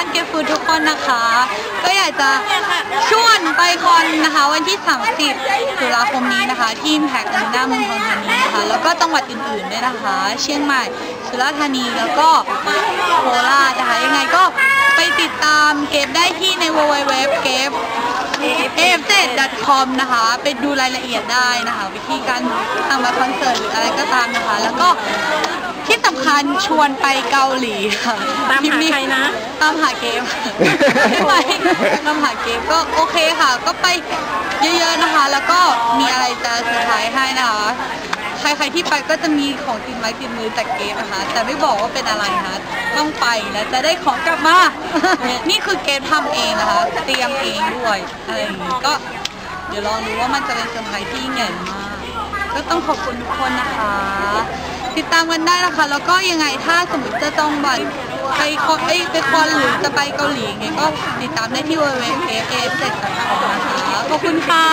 อนเกฟฟูนนะคะ ก็อยากจะชวนไปคอนนะคะ วันที่ 30 ตุลาคมนี้นะคะ ที่แพ็กหน้าเมืองทองธานีนะคะ แล้วก็จังหวัดอื่นๆด้วยนะคะ เชียงใหม่สุราษฎร์ธานีแล้วก็โคราชนะคะ ยังไงก็ไปติดตามเก็บได้ที่ใน www เก็บ af7.com นะคะ ไปดูรายละเอียดได้นะคะ วิธีการทำบัตรคอนเสิร์ตหรืออะไรก็ตามนะคะ แล้วก็ที่สำคัญชวนไปเกาหลีค่ะตามหาใครนะ ตามหาเกม ไม่ไหวตามหาเกมก็โอเคค่ะ ก็ไปเยอะๆนะคะ แล้วก็มีอะไรจะเซอร์ไพรส์ให้นะคะ ใครๆที่ไปก็จะมีของติดไม้ติดมือจากเกมนะคะ แต่ไม่บอกว่าเป็นอะไรนะต้องไปแล้วจะได้ของกลับมา นี่คือเกมทำเองนะคะ เตรียมเองด้วยอะไรอย่างนี้ก็เดี๋ยวลองดูว่ามันจะเป็นเซอร์ไพรส์ที่ยิ่งใหญ่มาก ก็ต้องขอบคุณทุกคนนะคะ ติดตามกันได้นะคะ แล้วก็ยังไงถ้าสมมติจะต้องบัตรไปคอนไปคอนหรือจะไปเกาหลีไงก็ติดตามได้ที่ www.f7.com นะคะขอบคุณค่ะ